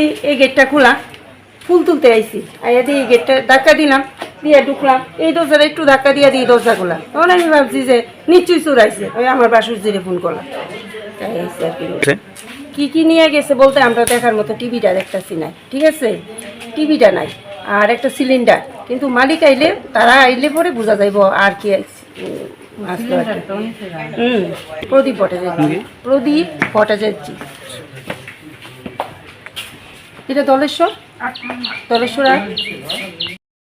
এই- এই গেটটা খোলা ফুল তুলতে আইছি। আইয়া দিয়ে এই গেটটা ধাক্কা দিলাম দিয়ে ঢুকলাম। এই দরজাটা একটু ধাক্কা দিয়ে দিই দরজা খোলা তখন আমি ভাবছি যে নিশ্চয়ই চোর আইছে ওই আমার বাসুর জিরে ফোন করলাম। তাই আইসি আর কি। কি কি নিয়ে গেছে বলতে আমরা দেখার মতো টিভিটা দেখতেছি নাই ঠিক আছে? টিভিটা নাই আর একটা সিলিন্ডার। কিন্তু মালিক আইলে তারা আইলে পরে বোঝা যাইব আর কি। হুম প্রদীপ ভট্টাচার্য। প্রদীপ ভট্টাচার্য। এটা দলেশ্বর? দলেশ্বর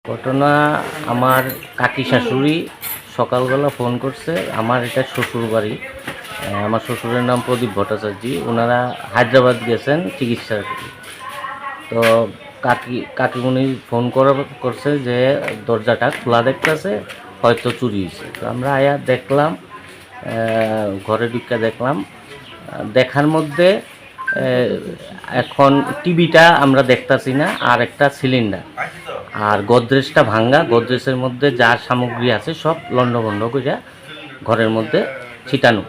ঘটনা, আমার কাকি শাশুড়ি সকালবেলা ফোন করছে, আমার এটা শ্বশুর বাড়ি। আমার শ্বশুরের নাম প্রদীপ ভট্টাচার্য ওনারা হায়দ্রাবাদ গেছেন চিকিৎসার তো কাকি, কাকিমণি ফোন করা, করছে যে দরজাটা খোলা দেখতেছে, হয়তো চুরি হয়েছে। তো আমরা আয়া দেখলাম ঘরে ঢুকে দেখলাম। দেখার মধ্যে এখন টিভিটা আমরা দেখতাছি না, আর একটা সিলিন্ডার। আর গোদরেজটা ভাঙ্গা, গোদরেজের মধ্যে যা সামগ্রী আছে সব লণ্ডভণ্ড করে ঘরের মধ্যে ছিটানো।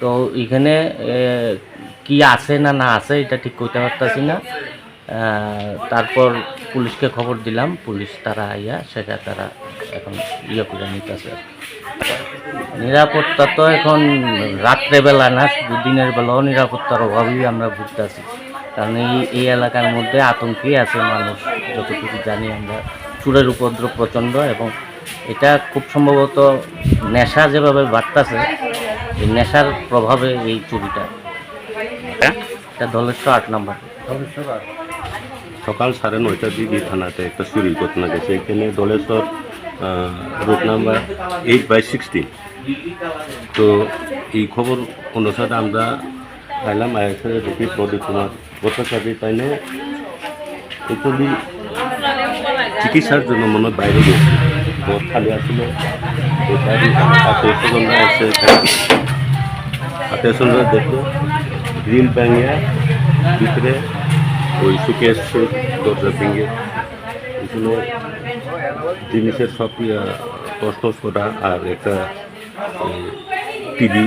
তো এখানে কি আছে না না আছে এটা ঠিক করতে পারতাছি না। তারপর পুলিশকে খবর দিলাম, পুলিশ তারা আইয়া সেটা তারা এখন ইয়ে করে নিতেছে। নিরাপত্তা তো এখন রাত্রেবেলা না, শুধু দিনের বেলাও নিরাপত্তার অভাবেই আমরা ভুগতেছি। কারণ এই এই এলাকার মধ্যে আতঙ্কে আছে মানুষ, যতটুকু জানি আমরা। চুরের উপদ্রব প্রচণ্ড এবং এটা খুব সম্ভবত নেশা যেভাবে বাড়তেছে, এই নেশার প্রভাবে এই চুরিটা। এটা ধলেশ্বর আট নম্বর। সকাল সাড়ে নয়টার দিকে থানাতে একটা চুরির ঘটনা গেছে এখানে Doleshwar route number eight by sixteen তো এই খবর অনুসারে আমরা আইলাম আইসে দেখি প্রদীপ কুমার ভট্টাচার্য তাইনে একচুয়ালি চিকিৎসার জন্য মনে হয় বাইরে গেছে। তো খালি আসলে তো আত্মীয় স্বজনরা দেখল, গ্রিল ব্যাঙে ভিতরে ওই সুকেশ দরজা ভেঙে এগুলো জিনিসের সব টস করা আর একটা টিভি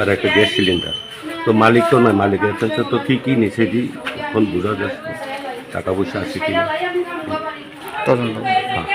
আর একটা গ্যাস সিলিন্ডার। তো মালিক তো নয় মালিকের কাছে তো কী কী নিচে কি? এখন বোঝা যাচ্ছে টাকা পয়সা আছে কি না তদন্ত হ্যাঁ।